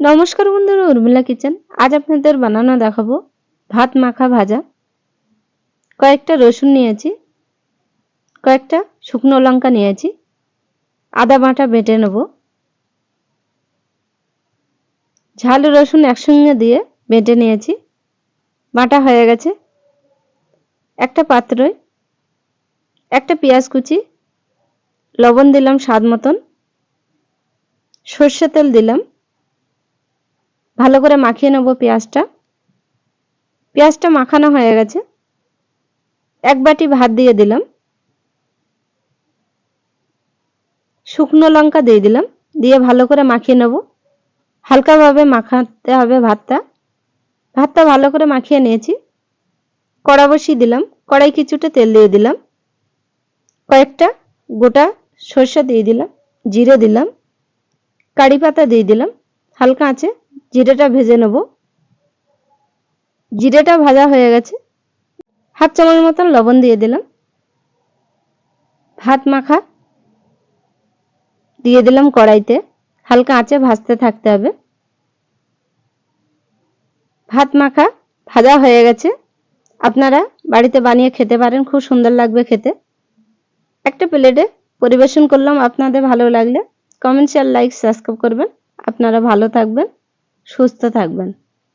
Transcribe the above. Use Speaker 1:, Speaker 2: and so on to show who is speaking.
Speaker 1: নমস্কার বন্ধুরা, উর্মিলা কিচেন। আজ আপনাদের বানানো দেখাবো ভাত মাখা ভাজা। কয়েকটা রসুন নিয়েছি, কয়েকটা শুকনো লঙ্কা নিয়েছি, আদা বাটা বেটে নেব। ঝাল রসুন একসঙ্গে দিয়ে বেটে নিয়েছি, বাটা হয়ে গেছে। একটা পাত্রয় একটা পেঁয়াজ কুচি, লবণ দিলাম স্বাদ মতন, সর্ষে তেল দিলাম। ভালো করে মাখিয়ে নেব পেঁয়াজটা। পেঁয়াজটা মাখানো হয়ে গেছে। এক বাটি ভাত দিয়ে দিলাম। শুকনো লঙ্কা দিয়ে দিলাম। দিয়ে ভালো করে মাখিয়ে নেব। হালকাভাবে মাখাতে হবে ভাতটা। ভাতটা ভালো করে মাখিয়ে নিয়েছি। কড়া বসিয়ে দিলাম। কড়াই কিছুটা তেল দিয়ে দিলাম। কয়েকটা গোটা সর্ষে দিয়ে দিলাম। জিরে দিলাম। কারি পাতা দিয়ে দিলাম। হালকা আছে। জিরেটা ভেজে নেব। জিরেটা ভাজা হয়ে গেছে। হাফ চামচ মতন লবণ দিয়ে দিলাম। ভাত মাখা দিয়ে দিলাম কড়াইতে। হালকা আঁচে ভাজতে থাকতে হবে। ভাত মাখা ভাজা হয়ে গেছে। আপনারা বাড়িতে বানিয়ে খেতে পারেন, খুব সুন্দর লাগবে খেতে। একটা প্লেটে পরিবেশন করলাম, আপনাদের ভালো লাগলে কমেন্ট শেয়ার লাইক সাবস্ক্রাইব করবেন। আপনারা ভালো থাকবেন। সুস্থ থাকবেন।